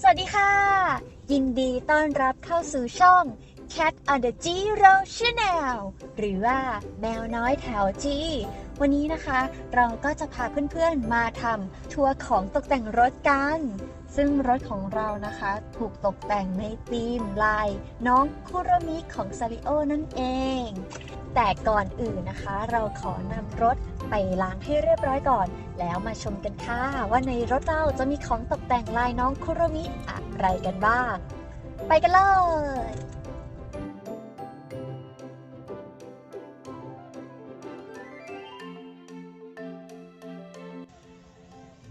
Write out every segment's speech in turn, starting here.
สวัสดีค่ะ ยินดีต้อนรับเข้าสู่ช่อง Cat on the Zero Channel หรือว่าแมวน้อยแถวจีวันนี้นะคะ เราก็จะพาเพื่อนๆมาทำทัวร์ของตกแต่งรถกัน ซึ่งรถของเรานะคะ ถูกตกแต่งในธีมลาย น้องคุโรมิของซาริโอนั่นเอง แต่ก่อนอื่นนะคะ เราขอนำรถ ไปล้างให้เรียบร้อยก่อน แล้วมาชมกันค่ะว่าในรถเราจะมีของตกแต่งลายน้องคุโรมิอะไรกันบ้าง ไปกันเลย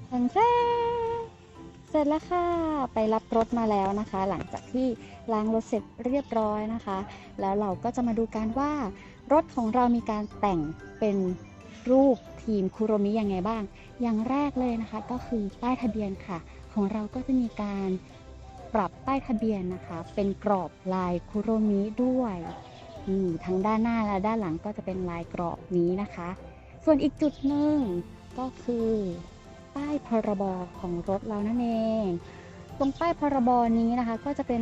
ทันแท้เสร็จแล้วค่ะ ไปรับรถมาแล้วนะคะ หลังจากที่ล้างรถเสร็จเรียบร้อยนะคะ แล้วเราก็จะมาดูกันว่ารถของเรามีการแต่งเป็น รูปทีมคุโรมิยังไงบ้าง อย่างแรกเลยนะคะก็คือป้ายทะเบียนค่ะ ของเราก็จะมีการปรับป้ายทะเบียนนะคะ เป็นกรอบลายคุโรมิด้วยนี่ทั้งด้านหน้าและด้านหลังก็จะเป็นลายกรอบนี้นะคะ ส่วนอีกจุดหนึ่งก็คือป้ายพรบของรถเรานั่นเอง ตรงป้ายพรบนี้นะคะ ก็จะเป็น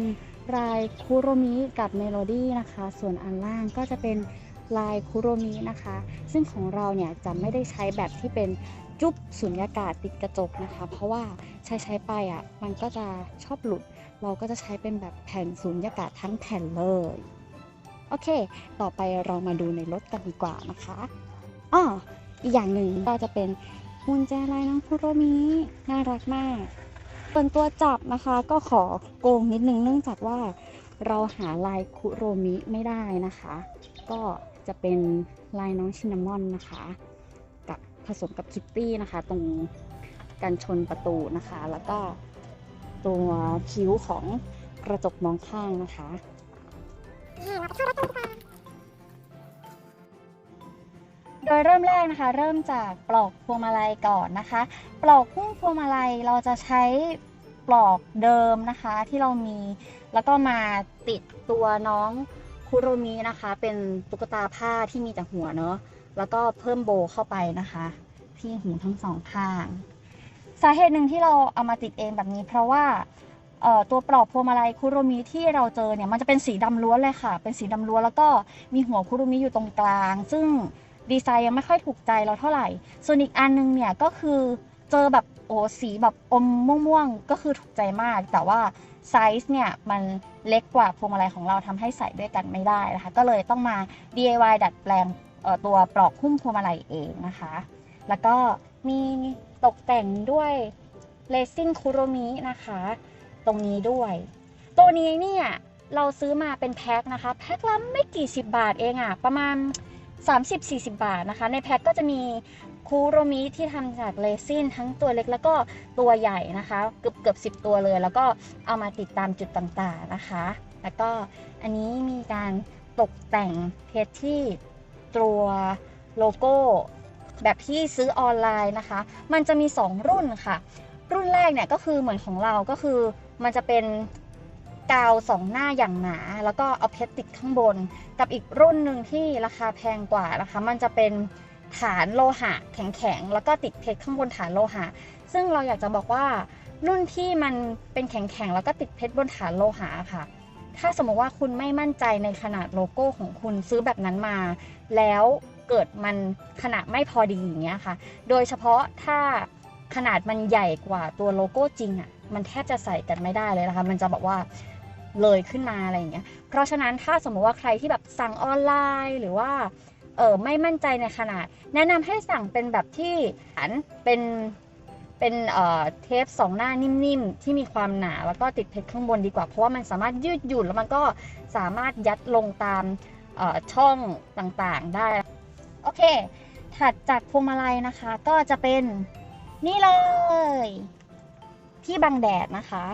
ลายคุโรมิกับเมโลดี้นะคะ ส่วนอันล่างก็จะเป็น ลายคุโรมินะคะ ซึ่งของเราเนี่ยจะไม่ได้ใช้แบบที่เป็นจุ๊บสุญญากาศติดกระจกนะคะ เพราะว่าใช้ใช้ไปอะมันก็จะชอบหลุด เราก็จะใช้เป็นแบบแผ่นสุญญากาศทั้งแผ่นเลย โอเค ต่อไปเรามาดูในรถกันดีกว่านะคะอ้ออีกอย่างหนึ่งก็จะเป็นกุญแจลายน้องคุโรมิน่ารักมาก ส่วนตัวจับนะคะก็ขอโกงนิดนึงเนื่องจากว่าเราหาลายคุโรมิไม่ได้นะคะ ก็ จะเป็นลายน้องชินนามอนนะคะ กับผสมกับคิตตี้นะคะ ตรงกันชนประตูนะคะ แล้วก็ตัวคิ้วของกระจกมองข้างนะคะโดยเริ่มแรกนะคะ เริ่มจากปลอกพวงมาลัยก่อนนะคะ ปลอกหุ้มพวงมาลัยเราจะใช้ปลอกเดิมนะคะที่เรามี แล้วก็มาติดตัวน้อง คุโรมินะคะ เป็นตุ๊กตาผ้าที่มีแต่หัวเนาะแล้วก็เพิ่มโบเข้าไปนะคะ ที่หูทั้งสองข้าง สาเหตุหนึ่งที่เราเอามาติดเองแบบนี้ เพราะว่าตัวปลอกพวงมาลัยคุโรมิที่เราเจอเนี่ยมันจะเป็นสีดำล้วนเลยค่ะ เป็นสีดำล้วนแล้วก็มีหัวคุโรมิอยู่ตรงกลาง ซึ่งดีไซน์ยังไม่ค่อยถูกใจเราเท่าไหร่ ส่วนอีกอันนึงเนี่ยก็คือเจอแบบโอ้สีแบบอมม่วงๆก็คือถูกใจมาก แต่ว่า ไซส์เนี่ยมันเล็กกว่าพวงมาลัยของเราทำให้ใส่ด้วยกันไม่ได้นะคะ ก็เลยต้องมา DIY ดัดแปลงตัวปลอกหุ้มพวงมาลัยเองนะคะ แล้วก็มีตกแต่งด้วยเลซินคุโรมินะคะ ตรงนี้ด้วย ตัวนี้เนี่ยเราซื้อมาเป็นแพ็คนะคะ แพ็คละไม่กี่สิบบาทเองอะประมาณ 30-40 บาทนะคะ ในแพ็คก็จะมี คูโรมิที่ทำจากเรซินทั้งตัวเล็กแล้วก็ตัวใหญ่นะคะ เกือบเกือบสิบตัวเลย แล้วก็เอามาติดตามจุดต่างๆนะคะ แล้วก็อันนี้มีการตกแต่งเพจที่ตัวโลโก้แบบที่ซื้อออนไลน์นะคะ มันจะมี 2 รุ่นค่ะ รุ่นแรกเนี่ยก็คือเหมือนของเราก็คือมันจะเป็นกาวสองหน้าอย่างหนา แล้วก็เอาเพชรติดข้างบน กับอีกรุ่นหนึ่งที่ราคาแพงกว่านะคะ มันจะเป็น ฐานโลหะแข็งๆ แล้วก็ติดเพชรข้างบนฐานโลหะ ซึ่งเราอยากจะบอกว่ารุ่นที่มันเป็นแข็งๆ แล้วก็ติดเพชรบนฐานโลหะค่ะ ถ้าสมมติว่าคุณไม่มั่นใจในขนาดโลโก้ของคุณซื้อแบบนั้นมา แล้วเกิดมันขนาดไม่พอดีอย่างเงี้ยค่ะ โดยเฉพาะถ้าขนาดมันใหญ่กว่าตัวโลโก้จริงอะ่ะ มันแทบจะใส่กันไม่ได้เลยนะคะ มันจะบอกว่าเลยขึ้นมาอะไรอย่างเงี้ย เพราะฉะนั้นถ้าสมมติว่าใครที่แบบสั่งออนไลน์หรือว่า เออไม่มั่นใจในขนาด แนะนำให้สั่งเป็นแบบที่อันเป็นเป็นเอ่อเทปสองหน้านิ่มๆ ที่มีความหนาแล้วก็ติดเพชรข้างบนดีกว่า เพราะว่ามันสามารถยืดหยุ่นแล้วมันก็สามารถยัดลงตามเอ่อช่องต่างๆได้ โอเค ถัดจากพวงมาลัยนะคะ ก็จะเป็นนี่เลย ที่บังแดดนะคะ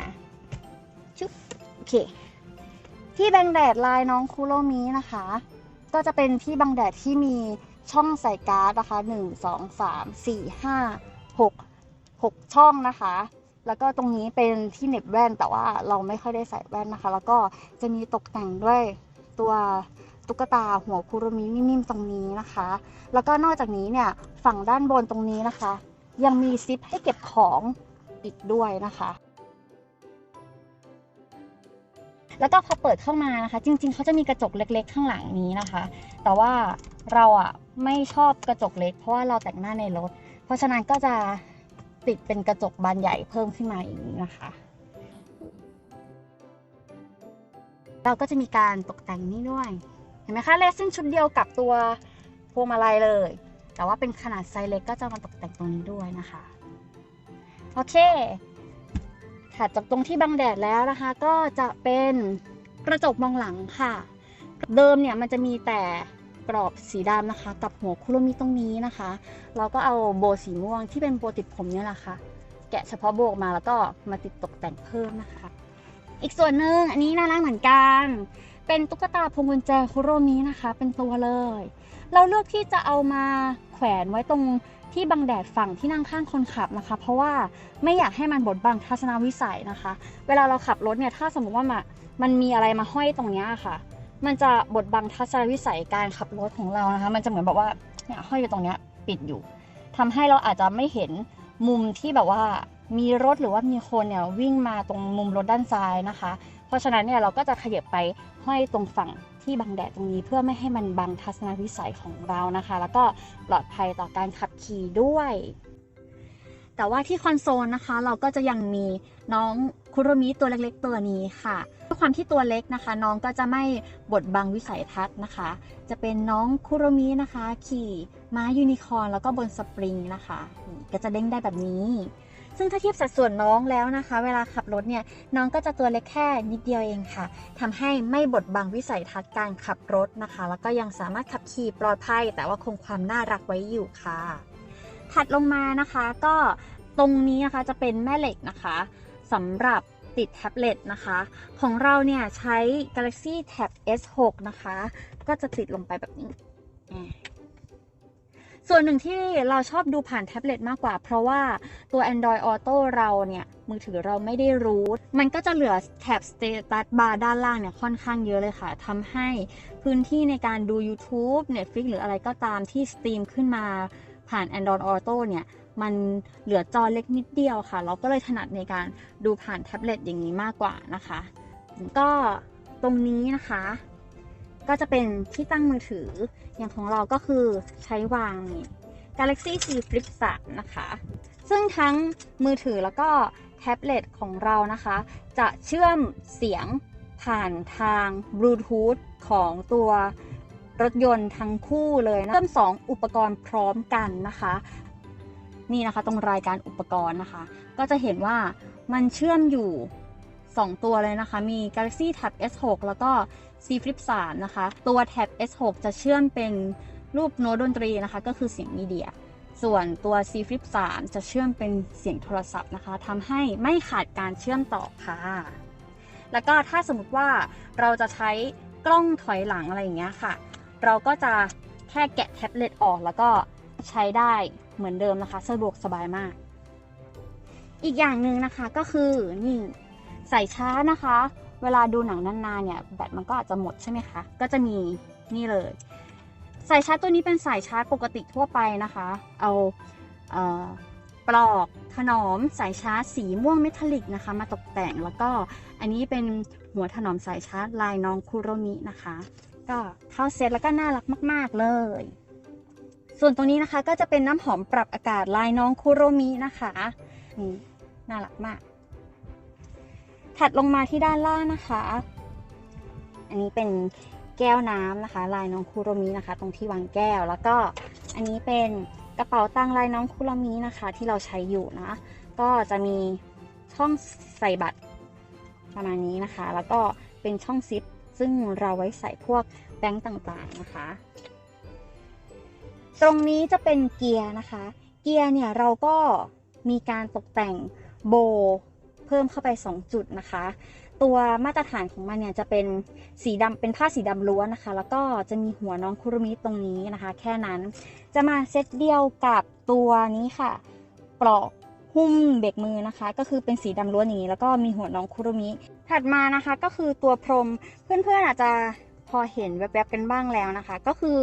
นะชึบโอเค ที่บังแดดลายน้องคุโรมินะคะ ก็จะเป็นที่บังแดดที่มีช่องใส่ก๊าร์ดนะคะ1 2 3 4 5 6 6ช่องนะคะ แล้วก็ตรงนี้เป็นที่เหน็บแว่นแต่ว่าเราไม่ค่อยได้ใส่แว่นนะคะ แล้วก็จะมีตกแต่งด้วยตัวตุ๊กตาหัวคุรมินิ่มๆตรงนี้นะคะ แล้วก็นอกจากนี้เนี่ยฝั่งด้านบนตรงนี้นะคะ ยังมีซิปให้เก็บของอีกด้วยนะคะ แล้วก็พอเปิดเข้ามานะคะ จริง ๆเขาจะมีกระจกเล็ก ๆ ข้างหลังนี้นะคะ แต่ว่าเราอะไม่ชอบกระจกเล็ก เพราะว่าเราแต่งหน้าในรถ เพราะฉะนั้นก็จะติดเป็นกระจกบานใหญ่เพิ่มขึ้นมาอย่างนี้นะคะ เราก็จะมีการตกแต่งนี่ด้วย เห็นไหมคะเลสซิ่งชุดเดียวกับตัวพวงมาลัยเลย แต่ว่าเป็นขนาดไซส์เล็กก็จะมาตกแต่งตรงนี้ด้วยนะคะ โอเค ถัดจากตรงที่บังแดดแล้วนะคะ ก็จะเป็นกระจกมองหลังค่ะ เดิมเนี่ยมันจะมีแต่กรอบสีดำนะคะ กับหัวคุโรมิตรงนี้นะคะ เราก็เอาโบสีม่วงที่เป็นโบติดผมเนี่ยแหละค่ะ แกะเฉพาะโบกมาแล้วก็มาติดตกแต่งเพิ่มนะคะ อีกส่วนหนึ่งอันนี้น่ารักเหมือนกัน เป็นตุ๊กตาพวงกุญแจคุโรมินะคะ เป็นตัวเลย เราเลือกที่จะเอามาแขวนไว้ตรงที่บังแดดฝั่งที่นั่งข้างคนขับนะคะ เพราะว่าไม่อยากให้มันบดบังทัศนวิสัยนะคะ เวลาเราขับรถเนี่ยถ้าสมมติว่ามามันมีอะไรมาห้อยตรงนี้ค่ะ มันจะบดบังทัศนวิสัยการขับรถของเรานะคะ มันจะเหมือนแบบว่าเนี่ยห้อยอยู่ตรงนี้ปิดอยู่ทำให้เราอาจจะไม่เห็นมุมที่แบบว่ามีรถหรือว่ามีคนเนี่ยวิ่งมาตรงมุมรถด้านซ้ายนะคะ เพราะฉะนั้นเนี่ยเราก็จะขยับไปห้อยตรงฝั่ง ที่บังแดดตรงนี้เพื่อไม่ให้มันบังทัศนวิสัยของเรานะคะ แล้วก็ปลอดภัยต่อการขับขี่ด้วย แต่ว่าที่คอนโซลนะคะ เราก็จะยังมีน้องคุโรมิตัวเล็กๆ ตัวนี้ค่ะด้วยความที่ตัวเล็กนะคะ น้องก็จะไม่บดบังวิสัยทัศน์นะคะ จะเป็นน้องคุโรมินะคะ ขี่ม้ายูนิคอร์นแล้วก็บนสปริงนะคะ ก็จะเด้งได้แบบนี้ ซึ่งถ้าเทียบสัดส่วนน้องแล้วนะคะ เวลาขับรถเนี่ยน้องก็จะตัวเล็กแค่นิดเดียวเองค่ะทำให้ไม่บดบังวิสัยทัศน์การขับรถนะคะ แล้วก็ยังสามารถขับขี่ปลอดภัย แต่ว่าคงความน่ารักไว้อยู่ค่ะ ถัดลงมานะคะก็ตรงนี้นะคะจะเป็นแม่เหล็กนะคะสำหรับติดแท็บเล็ตนะคะ ของเราเนี่ยใช้ Galaxy Tab S6 นะคะ ก็จะติดลงไปแบบนี้ ส่วนหนึ่งที่เราชอบดูผ่านแท็บเล็ตมากกว่า เพราะว่าตัว Android Auto เราเนี่ย มือถือเราไม่ได้รู้มันก็จะเหลือแท็บ Status Bar ด้านล่างเนี่ย ค่อนข้างเยอะเลยค่ะทำให้พื้นที่ในการดู YouTube Netflix หรืออะไรก็ตามที่สตรีมขึ้นมาผ่าน Android Auto เนี่ยมันเหลือจอเล็กนิดเดียวค่ะ เราก็เลยถนัดในการดูผ่านแท็บเล็ตอย่างนี้มากกว่านะคะ ก็ตรงนี้นะคะ ก็จะเป็นที่ตั้งมือถือ อย่างของเราก็คือใช้วางนี่ Galaxy Z Flip 3 นะคะ ซึ่งทั้งมือถือแล้วก็แท็บเล็ตของเรานะคะ จะเชื่อมเสียงผ่านทางบลูทูธของตัวรถยนต์ทั้งคู่เลยนะเชื่อมสองอุปกรณ์พร้อมกันนะคะ นี่นะคะตรงรายการอุปกรณ์นะคะ ก็จะเห็นว่ามันเชื่อมอยู่ 2 ตัวเลยนะคะ มี Galaxy Tab S6 แล้วก็ Z Flip 3 นะคะ ตัว Tab S6 จะเชื่อมเป็นรูปโน้ตดนตรีนะคะ ก็คือเสียงมีเดีย ส่วนตัว Z Flip 3 จะเชื่อมเป็นเสียงโทรศัพท์นะคะทำให้ไม่ขาดการเชื่อมต่อค่ะ แล้วก็ถ้าสมมติว่าเราจะใช้กล้องถอยหลังอะไรอย่างเงี้ยค่ะ เราก็จะแค่แกะแท็บเล็ตออกแล้วก็ใช้ได้เหมือนเดิมนะคะ สะดวกสบายมาก อีกอย่างหนึ่งนะคะก็คือนี่ ใส่ชาร์จนะคะ เวลาดูหนังนานๆเนี่ยแบตมันก็อาจจะหมดใช่ไหมคะ ก็จะมีนี่เลย สายชาร์จตัวนี้เป็นสายชาร์จปกติทั่วไปนะคะ เอาเอ่อปลอกถนอมสายชาร์จสีม่วงเมทัลลิกนะคะ มาตกแต่งแล้วก็อันนี้เป็นหัวถนอมสายชาร์จลายน้องคุโรมินะคะ ก็เข้าเซตแล้วก็น่ารักมาก ๆ เลย ส่วนตรงนี้นะคะก็จะเป็นน้ำหอมปรับอากาศลายน้องคุโรมินะคะนี่น่ารักมาก ถัดลงมาที่ด้านล่างนะคะ อันนี้เป็นแก้วน้ำนะคะ ลายน้องคุโรมินะคะ ตรงที่วางแก้วแล้วก็อันนี้เป็นกระเป๋าตังค์ลายน้องคุโรมินะคะ ที่เราใช้อยู่นะก็จะมีช่องใส่บัตรประมาณนี้นะคะ แล้วก็เป็นช่องซิปซึ่งเราไว้ใส่พวกแบงก์ต่างๆนะคะ ตรงนี้จะเป็นเกียร์นะคะ เกียร์เนี่ยเราก็มีการตกแต่งโบ เพิ่มเข้าไป 2 จุดนะคะ ตัวมาตรฐานของมันเนี่ยจะเป็นสีดำเป็นผ้าสีดำล้วนนะคะ แล้วก็จะมีหัวน้องคุรุมิตรงนี้นะคะ แค่นั้นจะมาเซตเดียวกับตัวนี้ค่ะปลอกหุ้มเบรกมือนะคะ ก็คือเป็นสีดำล้วนอย่างนี้แล้วก็มีหัวน้องคุรุมิ ถัดมานะคะก็คือตัวพรมเพื่อนๆอาจจะพอเห็นแวบๆกันบ้างแล้วนะคะ ก็คือ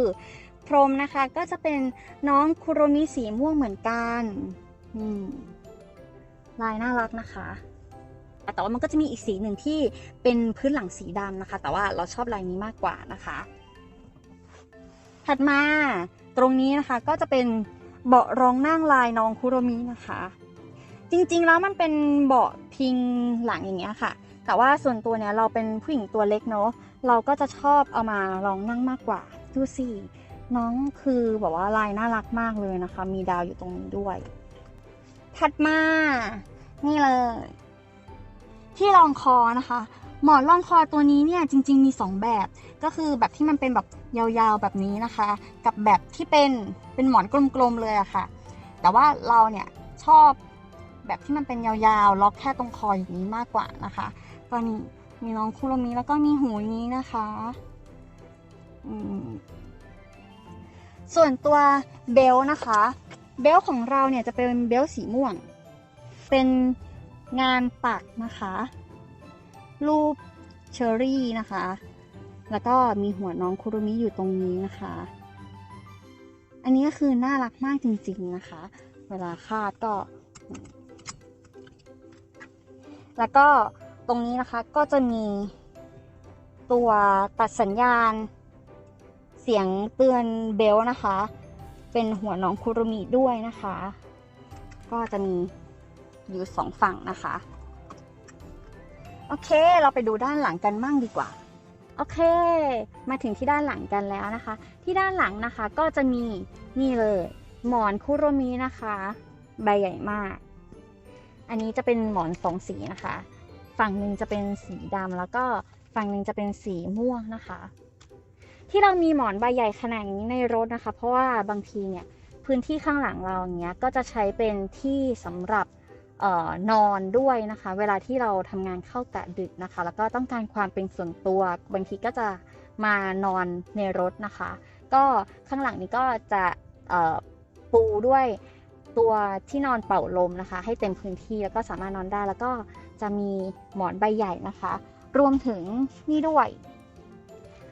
พรมนะคะก็จะเป็นน้องคุโรมิสีม่วงเหมือนกันอืมลายน่ารักนะคะ แต่ว่ามันก็จะมีอีกสีหนึ่งที่เป็นพื้นหลังสีดำนะคะ แต่ว่าเราชอบลายนี้มากกว่านะคะ ถัดมาตรงนี้นะคะก็จะเป็นเบาะรองนั่งลายน้องคุโรมินะคะ จริงๆแล้วมันเป็นเบาะพิงหลังอย่างเงี้ยค่ะ แต่ว่าส่วนตัวเนี้ยเราเป็นผู้หญิงตัวเล็กเนาะเราก็จะชอบเอามารองนั่งมากกว่าดูสิน้องคือแบบว่าลายน่ารักมากเลยนะคะ มีดาวอยู่ตรงนี้ด้วย ถัดมา นี่เลย ที่รองคอนะคะ หมอนรองคอตัวนี้เนี่ยจริง ๆมี 2 แบบ ก็คือแบบที่มันเป็นแบบยาวๆแบบนี้นะคะ กับแบบที่เป็นเป็นหมอนกลมๆเลยอะค่ะ แต่ว่าเราเนี่ยชอบแบบที่มันเป็นยาวๆ ล็อกแค่ตรงคออย่างนี้มากกว่านะคะก็นี่มีน้องคุโรมิแล้วก็มีหูนี้นะคะอืมส่วนตัวเบลต์นะคะ เบลต์ของเราเนี่ยจะเป็นเบลต์สีม่วง เป็น งานปักนะคะ รูปเชอรี่นะคะ แล้วก็มีหัวน้องคุรุมิอยู่ตรงนี้นะคะ อันนี้ก็คือน่ารักมากจริงๆนะคะ เวลาคาดก็ แล้วก็ตรงนี้นะคะก็จะมีตัวตัดสัญญาณ เสียงเตือนเบลนะคะ เป็นหัวน้องคุรุมิด้วยนะคะ ก็จะมี อยู่สองฝั่งนะคะ โอเค เราไปดูด้านหลังกันมั่งดีกว่า โอเค มาถึงที่ด้านหลังกันแล้วนะคะ ที่ด้านหลังนะคะก็จะมีนี่เลย หมอนคุโรมินะคะ ใบใหญ่มาก อันนี้จะเป็นหมอนสองสีนะคะ ฝั่งหนึ่งจะเป็นสีดำแล้วก็ฝั่งหนึ่งจะเป็นสีม่วงนะคะ ที่เรามีหมอนใบใหญ่ขนาดนี้ในรถนะคะ เพราะว่าบางทีเนี่ยพื้นที่ข้างหลังเราอย่างเงี้ยก็จะใช้เป็นที่สำหรับ ออนอนด้วยนะคะ เวลาที่เราทำงานเข้ากะดึกนะคะ แล้วก็ต้องการความเป็นส่วนตัวบางทีก็จะมานอนในรถนะคะ ก็ข้างหลังนี้ก็จะปูด้วยตัวที่นอนเป่าลมนะคะ ให้เต็มพื้นที่แล้วก็สามารถนอนได้ แล้วก็จะมีหมอนใบใหญ่นะคะ รวมถึงนี่ด้วย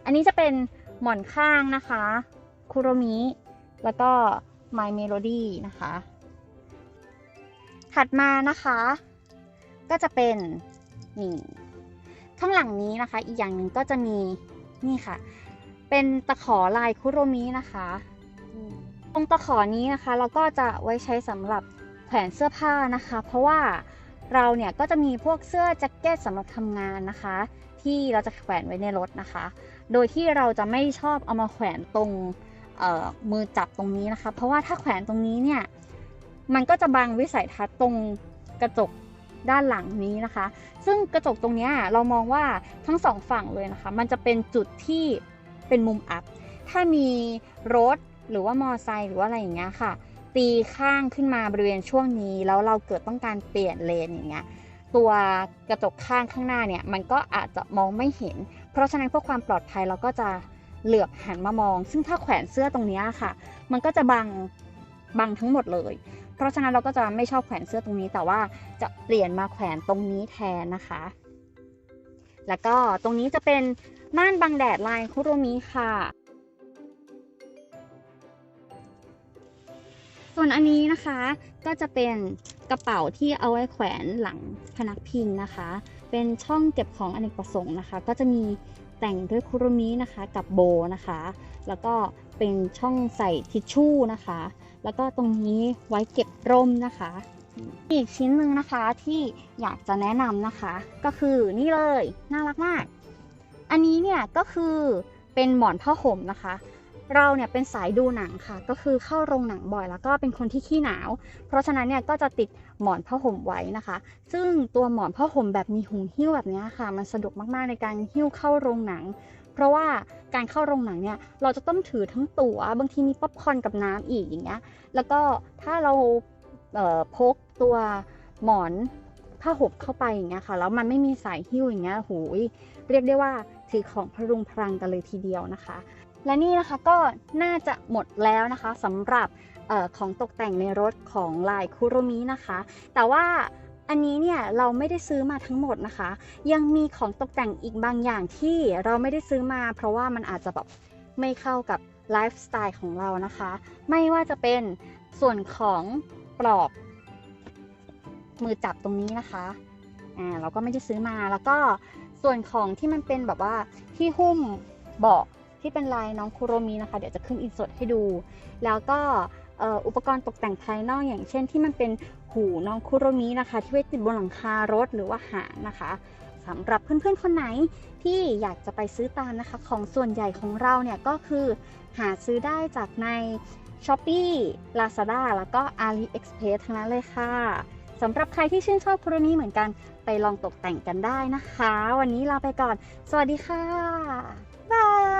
อันนี้จะเป็นหมอนข้างนะคะคุโรมิแล้วก็ My Melody นะคะ ถัดมานะคะ ก็จะเป็นนี่ข้างหลังนี้นะคะ อีกอย่างหนึ่งก็จะมีนี่ค่ะ เป็นตะขอลายคุโรมินะคะตรงตะขอนี้นะคะ เราก็จะไว้ใช้สำหรับแขวนเสื้อผ้านะคะ เพราะว่าเราเนี่ยก็จะมีพวกเสื้อแจ็คเก็ตสำหรับทำงานนะคะ ที่เราจะแขวนไว้ในรถนะคะ โดยที่เราจะไม่ชอบเอามาแขวนตรงมือจับตรงนี้นะคะ เพราะว่าถ้าแขวนตรงนี้เนี่ย มันก็จะบังวิสัยทัศน์ตรงกระจกด้านหลังนี้นะคะ ซึ่งกระจกตรงนี้เรามองว่าทั้งสองฝั่งเลยนะคะ มันจะเป็นจุดที่เป็นมุมอับ ถ้ามีรถหรือว่ามอไซค์หรือว่าอะไรอย่างเงี้ยค่ะ ตีข้างขึ้นมาบริเวณช่วงนี้ แล้วเราเกิดต้องการเปลี่ยนเลนอย่างเงี้ย ตัวกระจกข้างข้างหน้าเนี่ย มันก็อาจจะมองไม่เห็น เพราะฉะนั้นเพื่อความปลอดภัยเราก็จะเหลือบหันมามอง ซึ่งถ้าแขวนเสื้อตรงนี้ค่ะ มันก็จะบังบังทั้งหมดเลย เพราะฉะนั้นเราก็จะไม่ชอบแขวนเสื้อตรงนี้ แต่ว่าจะเปลี่ยนมาแขวนตรงนี้แทนนะคะ แล้วก็ตรงนี้จะเป็นม่านบังแดดลายคุโรมิค่ะ ส่วนอันนี้นะคะก็จะเป็นกระเป๋าที่เอาไว้แขวนหลังพนักพิงนะคะ เป็นช่องเก็บของอเนกประสงค์นะคะ ก็จะมีแต่งด้วยคุโรมินะคะกับโบนะคะ แล้วก็เป็นช่องใส่ทิชชู่นะคะ แล้วก็ตรงนี้ไว้เก็บร่มนะคะ อีกชิ้นหนึ่งนะคะที่อยากจะแนะนำนะคะ ก็คือนี่เลยน่ารักมาก อันนี้เนี่ยก็คือเป็นหมอนผ้าห่มนะคะ เราเนี่ยเป็นสายดูหนังค่ะ ก็คือเข้าโรงหนังบ่อยแล้วก็เป็นคนที่ขี้หนาว เพราะฉะนั้นเนี่ยก็จะติดหมอนผ้าห่มไว้นะคะ ซึ่งตัวหมอนผ้าห่มแบบมีหุงหิ้วแบบนี้ค่ะ มันสะดวกมากๆในการหิ้วเข้าโรงหนัง เพราะว่าการเข้าโรงหนังเนี่ยเราจะต้องถือทั้งตัว๋วบางทีมีป๊อปคอร์นกับน้ำอีกอย่างเงี้ยแล้วก็ถ้าเราเพกตัวหมอนผ้าห่มเข้าไปอย่างเงี้ยค่ะแล้วมันไม่มีสายหิ้วอย่างเงี้ยหูยเรียกได้ว่าถือของพรุงพรังกันเลยทีเดียวนะคะ และนี่นะคะก็น่าจะหมดแล้วนะคะสำหรับออของตกแต่งในรถของลายคุโรมินะคะ แต่ว่า อันนี้เนี่ยเราไม่ได้ซื้อมาทั้งหมดนะคะ ยังมีของตกแต่งอีกบางอย่างที่เราไม่ได้ซื้อมา เพราะว่ามันอาจจะแบบไม่เข้ากับไลฟ์สไตล์ของเรานะคะ ไม่ว่าจะเป็นส่วนของปลอกมือจับตรงนี้นะคะอ่าเราก็ไม่ได้ซื้อมาแล้วก็ส่วนของที่มันเป็นแบบว่าที่หุ้มเบาะที่เป็นลายน้องคุโรมินะคะ เดี๋ยวจะขึ้นอินสิร์ตให้ดู แล้วก็อุปกรณ์ตกแต่งภายนอกอย่างเช่นที่มันเป็น หูน้องคุโรมินะคะที่ไว้ติดบนหลังคารถหรือว่าหางนะคะสำหรับเพื่อนๆคนไหนที่อยากจะไปซื้อตามนะคะของส่วนใหญ่ของเราเนี่ยก็คือหาซื้อได้จากใน s h o p e e Lazada แล้วก็ AliExpress ทั้งนั้นเลยค่ะสำหรับใครที่ชื่นชอบคุโรมิเหมือนกันไปลองตกแต่งกันได้นะคะ วันนี้ลาไปก่อน สวัสดีค่ะบาย